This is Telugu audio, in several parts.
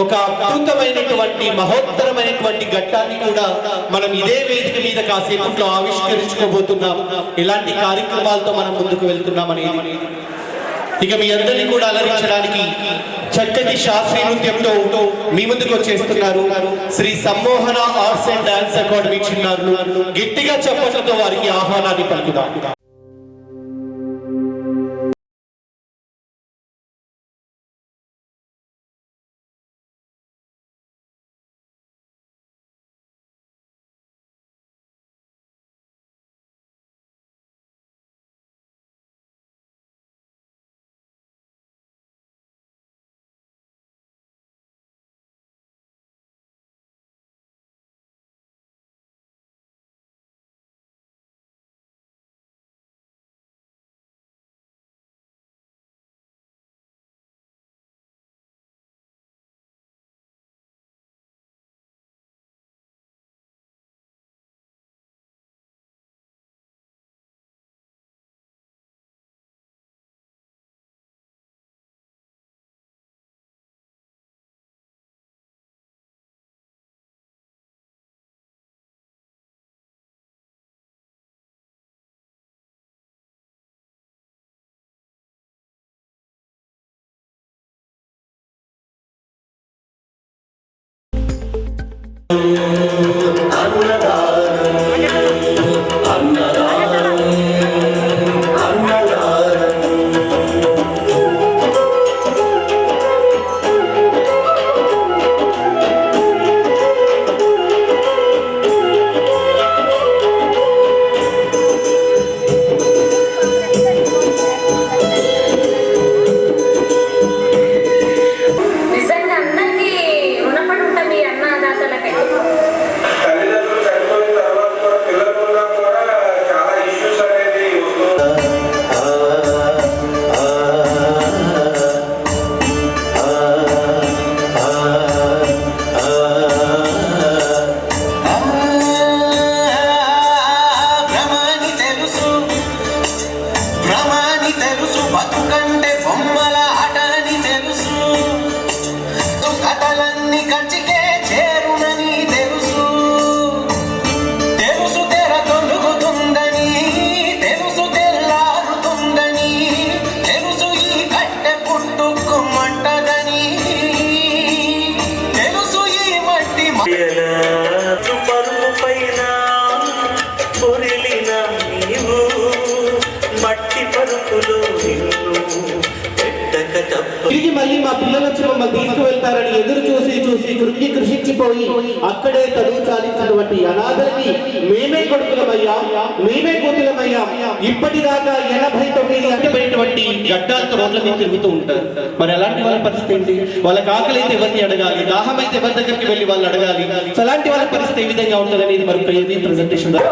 ఒక అద్భుతమైనటువంటి మహోత్తరమైనటువంటి ఘట్టాన్ని కూడా మనం ఇదే వేదిక మీద కాసేపట్లో ఆవిష్కరించుకోబోతున్నాం. ఇలాంటి కార్యక్రమాలతో మనం ముందుకు వెళ్తున్నాం అనేది. ఇక మీ అందరినీ కూడా అలరించడానికి చక్కటి శాస్త్రీయ నృత్యంతో మీ ముందుకు వచ్చేస్తున్నారు. Sri Sammohana arts and dance academy చిన్నారు గట్టిగా చెప్పట్లతో వారికి ఆహ్వానాన్ని పలుకుదాం. నిజంగా Yeah, మళ్ళీ మా పిల్లలు వచ్చి మమ్మల్ని తీసుకువెళ్తారని ఎదురు చూసి చూసి కృంగి కృషించిపోయి అక్కడే చదువు చాలించినటువంటి అనాథలకి మేమే కొడుకులమయ్యా మేమే కూతులమయ్యా. ఇప్పటిదాకా ఎనభై తొమ్మిది అంటమైనటువంటి గడ్డాలతో రోడ్ల మీద తిరుగుతూ ఉంటారు. మరి అలాంటి వాళ్ళ పరిస్థితి ఏంటి? వాళ్ళకి ఆకలి అయితే ఎవరిని అడగాలి? దాహం అయితే ఎవరి దగ్గరికి వెళ్ళి వాళ్ళు అడగాలి? అలాంటి వాళ్ళ పరిస్థితి ఏ విధంగా ఉంటుంది అనేది మరి ప్రజెంటేషన్ ద్వారా.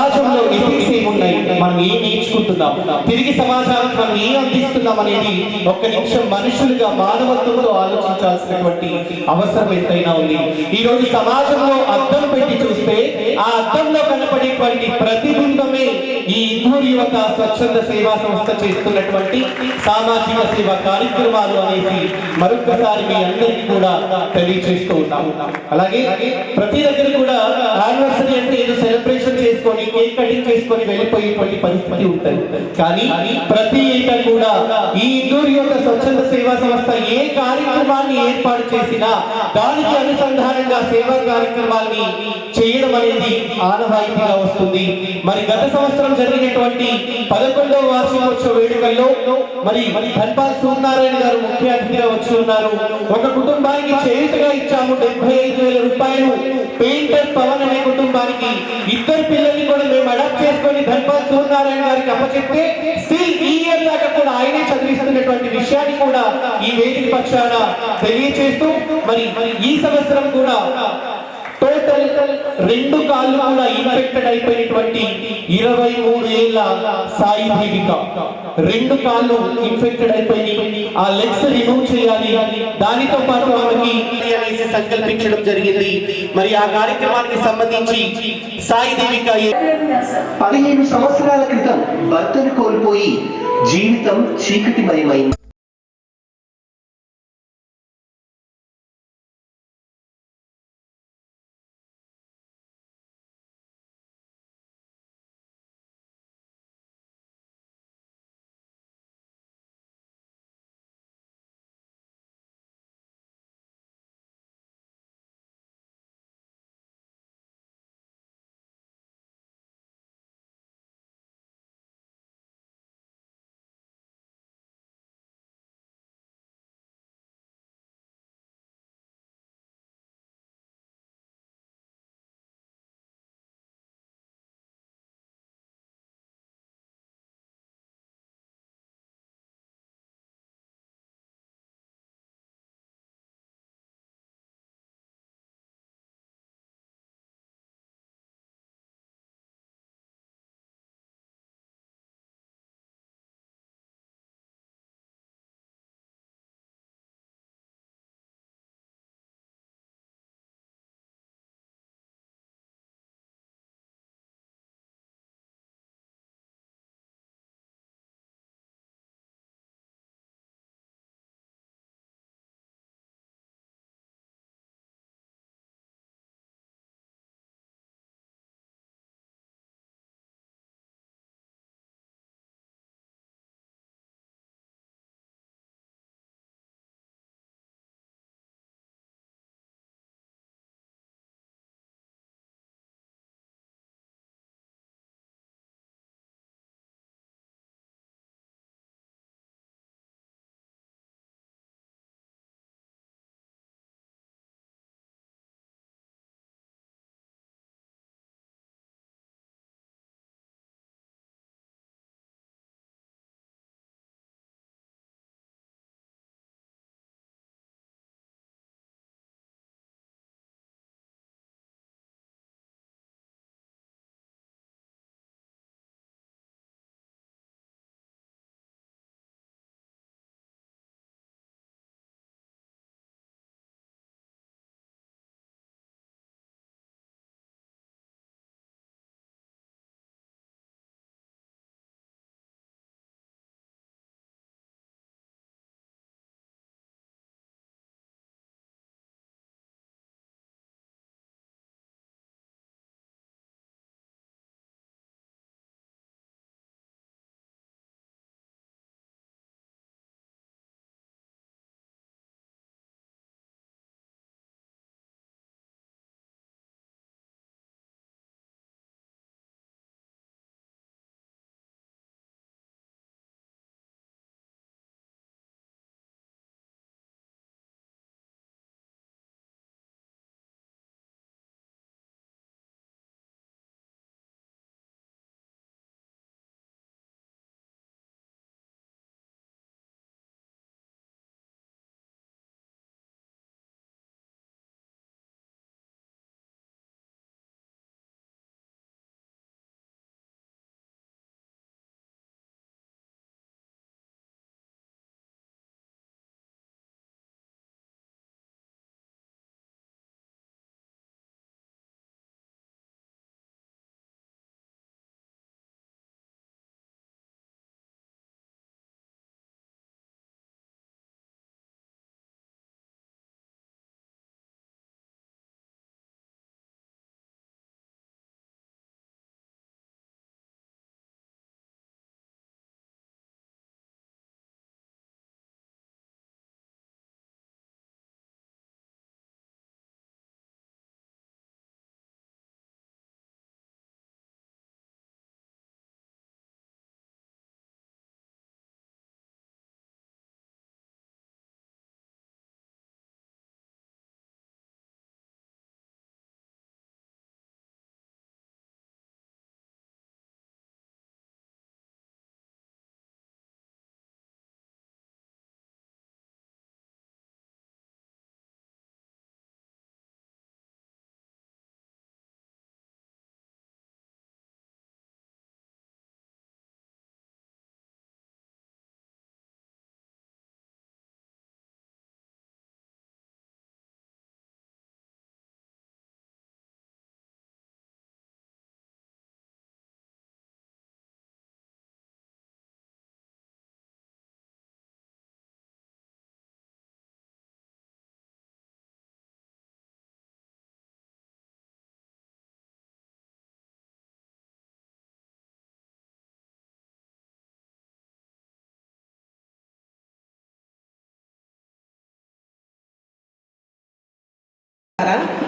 아, 좀 మనం ఏం నేర్చుకుంటున్నాం? తిరిగి సమాజానికి మనం ఏం అందిస్తున్నాం అనేది ఒక్క నిమిషం మనుషులుగా మానవత్వంతో ఆలోచించాల్సినటువంటి అవసరం ఎంతైనా ఉంది. ఈ రోజు సమాజంలో అద్దం పెట్టి చూస్తే ఆ అద్దంలో కనపడేటువంటి ప్రతిబింబమే ఈ ఇందూరు యువత స్వచ్ఛంద సేవా సంస్థ చేస్తున్నటువంటి సామాజిక సేవా కార్యక్రమాలు అనేసి మరొకసారి మీ అందరికీ కూడా తెలియజేస్తూ ఉన్నాము అలాగే ప్రతి దగ్గర కూడా యానివర్సరీ అంటే ఏదో సెలబ్రేషన్ చేసుకొని కేక్ కటింగ్ చేసుకొని వెళ్ళిపోయేటువంటి పరిస్థితి ఉంటుంది. కానీ ప్రతి ఏటా కూడా ఈ ఇందూరు యొక్క స్వచ్ఛంద సేవా సంస్థ ఏ కార్యక్రమాన్ని ఏర్పాటు చేసినా దానికి అనుసంధానంగా సేవా కార్యక్రమాన్ని చేయడం అనేది ఆనవాయితీగా వస్తుంది. మరి గత సంవత్సరం జరిగినటువంటి పదకొండవ వార్షికోత్సవ వేడుకల్లో మరి ధన్పాల్ సూర్యనారాయణ గారు ముఖ్య అతిథిగా వచ్చి ఉన్నారు. ఒక కుటుంబానికి చేయుతగా ఇచ్చాము డెబ్బై ఐదు వేల రూపాయలు. పెయింటర్ పవన్ అనే కుటుంబానికి ఇద్దరు పిల్లల్ని కూడా మేము అడాప్ట్ చేసుకొని ధన్పాల్ సూర్యనారాయణ గారికి అప్పచెప్తే స్టిల్ ఈ ఇయర్ దాకా కూడా ఆయనే చదివిస్తున్నటువంటి విషయాన్ని కూడా ఈ వేదిక పక్షాన తెలియచేస్తూ మరి ఈ సంవత్సరం కూడా టోటల్ రెండు కాళ్ళు కూడా ఇన్ఫెక్టెడ్ అయిపోయినటువంటి ఇరవై మూడు ఏళ్ళ సాయి దీవిక రెండు కాళ్ళు ఇన్ఫెక్టెడ్ అయిపోయి ఆ లెగ్స్ రిమూవ్ చేయాలి. దానితో పాటు ఆమెకి అనేసి సంకల్పించడం జరిగింది. మరి ఆ కార్యక్రమానికి సంబంధించి సాయి దీవిక పదిహేను సంవత్సరాల క్రితం భర్తను కోల్పోయి జీవితం చీకటిమయమైంది.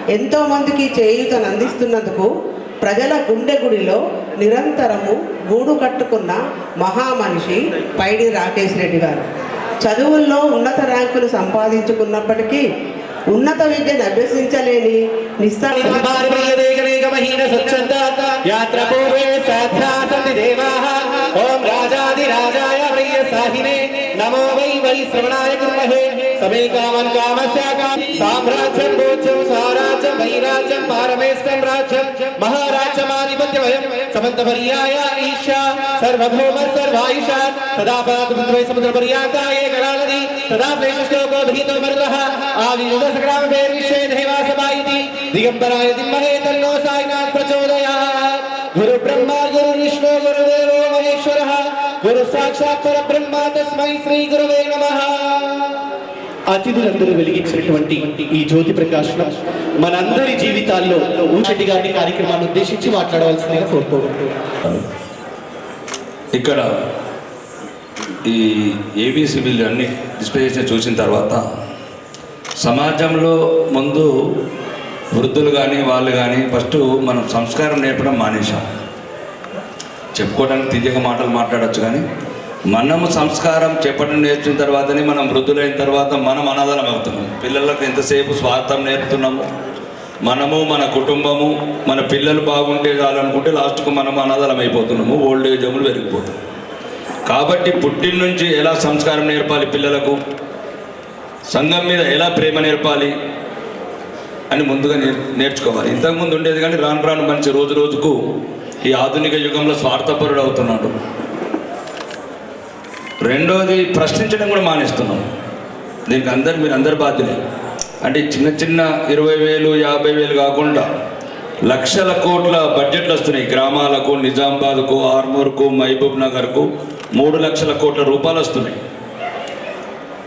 ఎంతో మందికి చేయూతను అందిస్తున్నందుకు ప్రజల గుండె గుడిలో నిరంతరము గూడు కట్టుకున్న మహామనిషి పైడి రాకేష్ రెడ్డి గారు. చదువుల్లో ఉన్నత ర్యాంకులు సంపాదించుకున్నప్పటికీ ఉన్నత విద్యను అభ్యసించలేని నిస్సంగ नमो वै वै श्रवणाय कृमहे समे कामं कामस्याकाम साम्राज्यं गोचम साराज्यं, वैराज्यं, पारमेश्वरं राज्यं। महाराजमाधिपत्य वयं समन्तपर्याय ईशा। सर्वभौम, सर्वायुषा। तदा पादपद्वै समुद्रपर्याकाय करालदि तदा प्लेशश्लोको भीतो मरुतः। आदियुगसग्राम भेर्विषे देवासभा इति। दिगंबराय दिम्महे तन्नो सायिनाथ प्रचोदयात्। गुरु विष्णु गुरु సాక్షాత్ పరబ్రహ్మ తస్మై శ్రీ గురువే నమ. అతిథులందరూ వెలిగించినటువంటి ఈ జ్యోతి ప్రకాశనం మనందరి జీవితాల్లో ఊచటి గారి కార్యక్రమాన్ని ఉద్దేశించి మాట్లాడవలసిందిగా కోరుకోవడం. ఇక్కడ ఈ ఏబీసీ బిల్లు అన్ని డిస్ప్లే చేసి చూసిన తర్వాత సమాజంలో ముందు వృద్ధులు కానీ వాళ్ళు కానీ ఫస్ట్ మనం సంస్కారం నేర్పడం మానేశాం. చెప్పుకోవడానికి తీయక మాటలు మాట్లాడచ్చు కానీ మనము సంస్కారం చెప్పడం నేర్చిన తర్వాతనే మనం వృద్ధులైన తర్వాత మనం అనాథలం అవుతున్నాం. పిల్లలకు ఎంతసేపు స్వార్థం నేర్పుతున్నాము? మనము మన కుటుంబము మన పిల్లలు బాగుంటే చాలనుకుంటే లాస్ట్కు మనం అనాథలం అయిపోతున్నాము. ఓల్డ్ ఏజ్ అమ్ములు పెరిగిపోతున్నాం కాబట్టి పుట్టిన నుంచి ఎలా సంస్కారం నేర్పాలి పిల్లలకు? సంఘం మీద ఎలా ప్రేమ నేర్పాలి అని ముందుగా నేర్ నేర్చుకోవాలి. ఇంతకుముందు ఉండేది కానీ రాను రాను మంచి రోజు రోజుకు ఈ ఆధునిక యుగంలో స్వార్థపరుడు అవుతున్నాడు. రెండోది ప్రశ్నించడం కూడా మానేస్తున్నాం. దీనికి అందరు మీరు అందరు బాధ్యులే. అంటే చిన్న చిన్న ఇరవై వేలు యాభై వేలు కాకుండా లక్షల కోట్ల బడ్జెట్లు వస్తున్నాయి. గ్రామాలకు నిజామాబాద్కు ఆర్మూర్కు మహబూబ్ నగర్కు మూడు లక్షల కోట్ల రూపాయలు వస్తున్నాయి.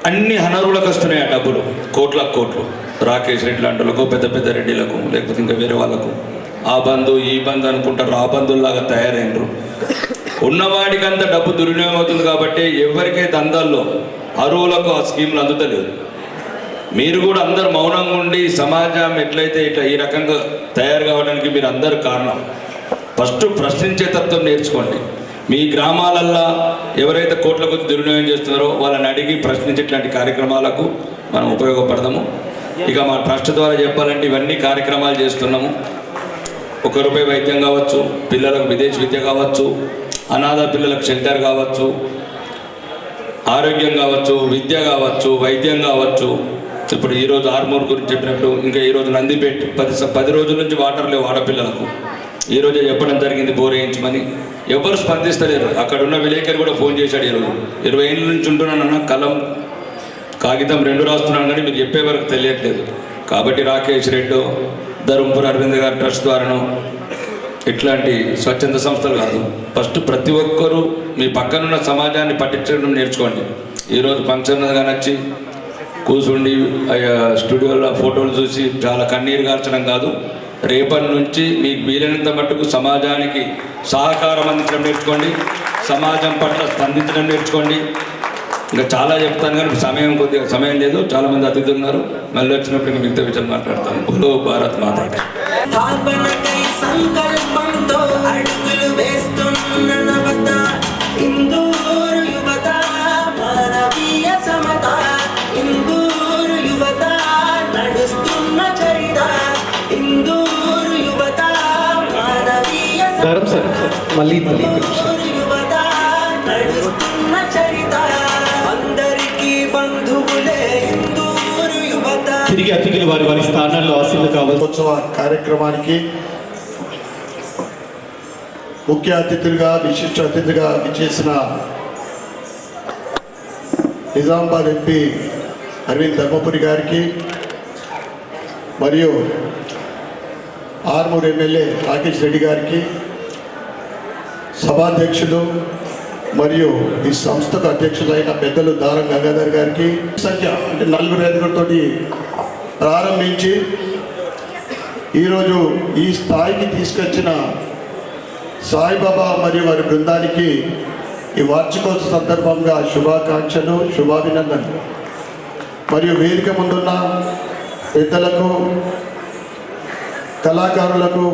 అన్ని హనరులకు వస్తున్నాయి ఆ డబ్బులు. కోట్ల కోట్లు. రాకేష్ రెడ్డి లాంటి పెద్ద పెద్ద రెడ్డిలకు లేకపోతే ఇంకా వేరే వాళ్ళకు. ఆ బంధు ఈ బంధు అనుకుంటారు. ఆ బంధువులాగా తయారైనరు. ఉన్నవాడికి అంత డబ్బు దుర్వినియోగం అవుతుంది కాబట్టి ఎవరికైతే అందాల్లో అరువులకు ఆ స్కీమ్లు అందుతలేదు. మీరు కూడా అందరు మౌనంగా ఉండి సమాజం ఎట్లయితే ఇట్లా ఈ రకంగా తయారు కావడానికి మీరు అందరు కారణం. ఫస్ట్ ప్రశ్నించే తత్వం నేర్చుకోండి. మీ గ్రామాలల్లో ఎవరైతే కోట్ల కొద్ది దుర్వినియోగం చేస్తున్నారో వాళ్ళని అడిగి ప్రశ్నించేటువంటి కార్యక్రమాలకు మనం ఉపయోగపడదాము. ఇక మా ట్రస్ట్ ద్వారా చెప్పాలంటే ఇవన్నీ కార్యక్రమాలు చేస్తున్నాము. ఒక రూపాయి వైద్యం కావచ్చు పిల్లలకు విదేశీ విద్య కావచ్చు అనాథ పిల్లలకు షెల్టర్ కావచ్చు ఆరోగ్యం కావచ్చు విద్య కావచ్చు వైద్యం కావచ్చు. ఇప్పుడు ఈరోజు ఆర్మూర్ గురించి చెప్పినట్టు ఇంకా ఈరోజు నందిపేట పది స- పది రోజుల నుంచి వాటర్ లేవు ఆడపిల్లలకు. ఈరోజే చెప్పడం జరిగింది బోర్ వేయించమని. ఎవరు స్పందిస్తలేరు. అక్కడ ఉన్న విలేకరు కూడా ఫోన్ చేశాడు ఈరోజు. ఇరవై ఏళ్ళ నుంచి ఉంటున్నానన్న కలం కాగితం రెండు రాస్తున్నాను కానీ మీరు చెప్పే వరకు తెలియట్లేదు. కాబట్టి రాకేష్ రెడ్డి ధర్మపుర అరవింద్ గారి ట్రస్ట్ ద్వారాను ఇట్లాంటి స్వచ్ఛంద సంస్థలు కాదు. ఫస్ట్ ప్రతి ఒక్కరూ మీ పక్కనున్న సమాజాన్ని పట్టించడం నేర్చుకోండి. ఈరోజు ఫంక్షన్గా నచ్చి కూర్చుండి స్టూడియోలో ఫోటోలు చూసి చాలా కన్నీరు గార్చడం కాదు. రేపటి నుంచి మీకు వీలైనంత మట్టుకు సమాజానికి సహకారం అందించడం నేర్చుకోండి. సమాజం పట్ల స్పందించడం నేర్చుకోండి. ఇంకా చాలా చెప్తాను కానీ సమయం కొద్దిగా సమయం లేదు. చాలా మంది అతిథులు ఉన్నారు. మళ్ళీ వచ్చినప్పుడు ఇంకా మిగతా విషయాలు మాట్లాడతాను. బోలో భారత్ మాత. స్థాపనకై సంకల్పంతో అడుగులు వేస్తున్న నవత ఇందూరు యువత మానవీయ సమత ఇందూరు యువత నడుస్తున్న చరిత ఇందూరు యువత మానవీయ ధరం సార్ మళ్ళీ అతిథులు వారి వారి స్థానాల్లో ఆశీర్లు కావాలి. కార్యక్రమానికి ముఖ్య అతిథులుగా విశిష్ట అతిథిగా విచ్చేసిన నిజామాబాద్ ఎంపీ అరవింద్ ధర్మపురి గారికి మరియు ఆర్మూర్ ఎమ్మెల్యే రాకేష్ రెడ్డి గారికి సభాధ్యక్షులు మరియు ఈ సంస్థకు అధ్యక్షులైన పెద్దలు దారం గంగాధర్ గారికి సంఖ్య అంటే నలుగురు ఐదుగురితోటి ప్రారంభించి ఈరోజు ఈ స్థాయికి తీసుకొచ్చిన సాయిబాబా మరియు వారి బృందానికి ఈ వార్షికోత్సవ సందర్భంగా శుభాకాంక్షలు శుభాభినందనలు. మరియు వేదిక ముందున్న పెద్దలకు కళాకారులకు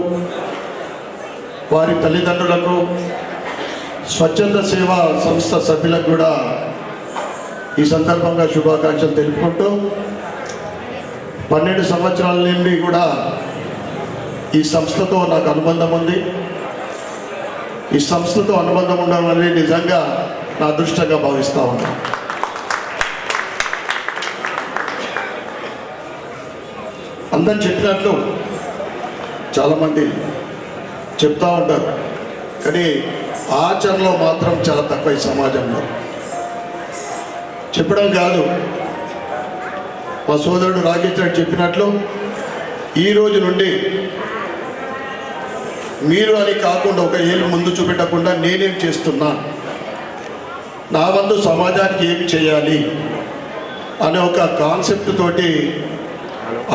వారి తల్లిదండ్రులకు స్వచ్ఛంద సేవా సంస్థ సభ్యులకు కూడా ఈ సందర్భంగా శుభాకాంక్షలు తెలుపుకుంటూ పన్నెండు సంవత్సరాల నుండి కూడా ఈ సంస్థతో నాకు అనుబంధం ఉంది. ఈ సంస్థతో అనుబంధం ఉండడం అనేది నిజంగా నా అదృష్టంగా భావిస్తూ ఉన్నాను అందరు చెప్పినట్లు చాలామంది చెప్తూ ఉంటారు. కానీ ఆచరణలో మాత్రం చాలా తక్కువ ఈ సమాజంలో. చెప్పడం కాదు. మా సోదరుడు రాకేష్ రెడ్డి చెప్పినట్లు ఈ రోజు నుండి మీరు అని కాకుండా ఒక ఏళ్ళు ముందు చూపెట్టకుండా నేనేం చేస్తున్నా? నా వంతు సమాజానికి ఏమి చేయాలి? అనే ఒక కాన్సెప్ట్ తోటి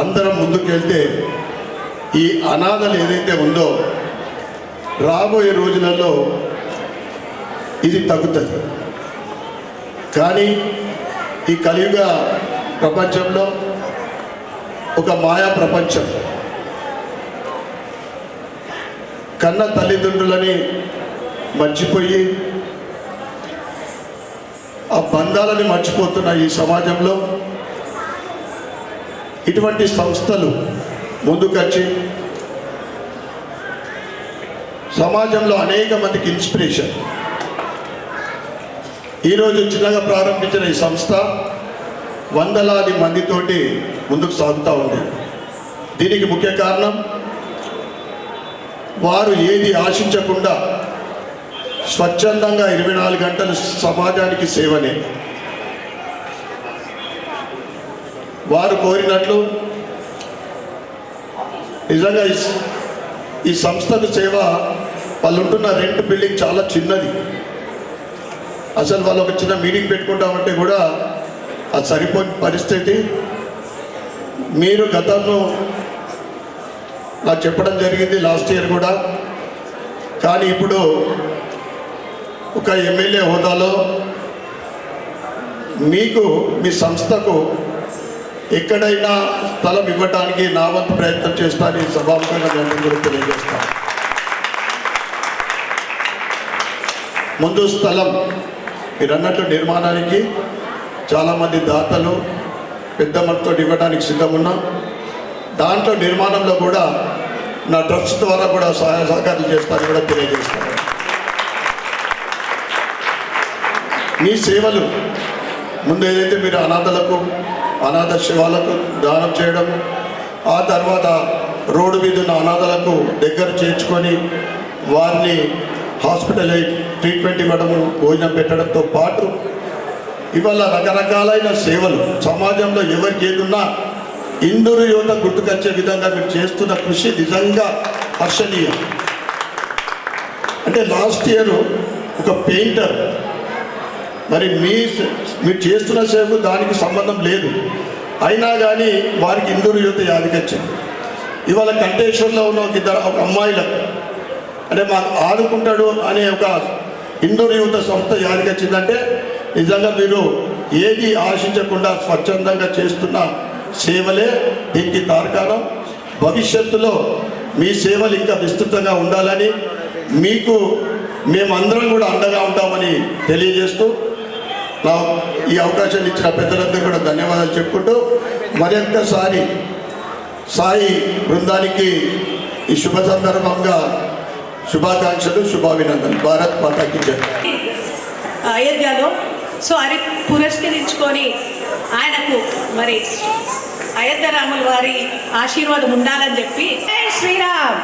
అందరం ముందుకెళ్తే ఈ అనాథలు ఏదైతే ఉందో రాబోయే రోజులలో ఇది తగ్గుతుంది. కానీ ఈ కలియుగ ప్రపంచంలో ఒక మాయా ప్రపంచం. కన్న తల్లిదండ్రులని మర్చిపోయి ఆ బంధాలని మర్చిపోతున్న ఈ సమాజంలో ఇటువంటి సంస్థలు ముందుకొచ్చి సమాజంలో అనేక మందికి ఇన్స్పిరేషన్. ఈరోజు చిన్నగా ప్రారంభించిన ఈ సంస్థ వందలాది మందితోటి ముందుకు సాగుతూ ఉంది. దీనికి ముఖ్య కారణం వారు ఏది ఆశించకుండా స్వచ్ఛందంగా ఇరవై నాలుగు గంటలు సమాజానికి సేవనే. వారు కోరినట్లు నిజంగా ఈ సంస్థకు సేవ వాళ్ళు ఉంటున్న రెంట్ బిల్డింగ్ చాలా చిన్నది. అసలు వాళ్ళు ఒక చిన్న మీటింగ్ పెట్టుకుంటామంటే కూడా అది సరిపోని పరిస్థితి మీరు గతంలో నాకు చెప్పడం జరిగింది లాస్ట్ ఇయర్ కూడా. కానీ ఇప్పుడు ఒక ఎమ్మెల్యే హోదాలో మీకు మీ సంస్థకు ఎక్కడైనా స్థలం ఇవ్వడానికి నా వంతు ప్రయత్నం చేస్తానని సభాముఖంగా నేను కూడా తెలియజేస్తాను ముందు స్థలం మీరు అన్నట్లు నిర్మాణానికి చాలామంది దాతలు పెద్ద మొత్తం ఇవ్వడానికి సిద్ధం దాంట్లో నిర్మాణంలో కూడా నా ట్రస్ట్ ద్వారా కూడా సహాయ సహకారాలు చేస్తారని కూడా తెలియజేస్తాను. మీ సేవలు ముందు ఏదైతే మీరు అనాథలకు అనాథ శివాలకు దానం చేయడం ఆ తర్వాత రోడ్డు మీద ఉన్న అనాథలకు దగ్గర చేర్చుకొని వారిని హాస్పిటల్ ట్రీట్మెంట్ ఇవ్వడము భోజనం పెట్టడంతో పాటు ఇవాళ రకరకాలైన సేవలు సమాజంలో ఎవరికి ఏదున్నా ఇందూరు యువత గుర్తుకొచ్చే విధంగా మీరు చేస్తున్న కృషి నిజంగా హర్షణీయం. అంటే లాస్ట్ ఇయర్ ఒక పెయింటర్ మరి మీ మీరు చేస్తున్న సేవకు దానికి సంబంధం లేదు. అయినా కానీ వారికి ఇందూరు యువత యాదికొచ్చింది. ఇవాళ కంటేశ్వర్లో ఉన్న ఒక ఇద్దరు ఒక అమ్మాయిలకు అంటే మాకు ఆదుకుంటాడు అనే ఒక ఇందూరు యువత సంస్థ యాదికొచ్చిందంటే నిజంగా మీరు ఏది ఆశించకుండా స్వచ్ఛందంగా చేస్తున్న సేవలే దీనికి తార్కాణం. భవిష్యత్తులో మీ సేవలు ఇంకా విస్తృతంగా ఉండాలని మీకు మేమందరం కూడా అండగా ఉంటామని తెలియజేస్తూ నా ఈ అవకాశాన్ని ఇచ్చిన పెద్దలందరూ కూడా ధన్యవాదాలు చెప్పుకుంటూ మరొక్కసారి సాయి బృందానికి ఈ శుభ సందర్భంగా శుభాకాంక్షలు శుభాభినందనలు. భారత్ మాతాకి అయోధ్యలో సో అది పురస్కరించుకొని ఆయనకు మరి అయోధ్య రాముల వారి ఆశీర్వాదం ఉండాలని చెప్పి శ్రీరామ్.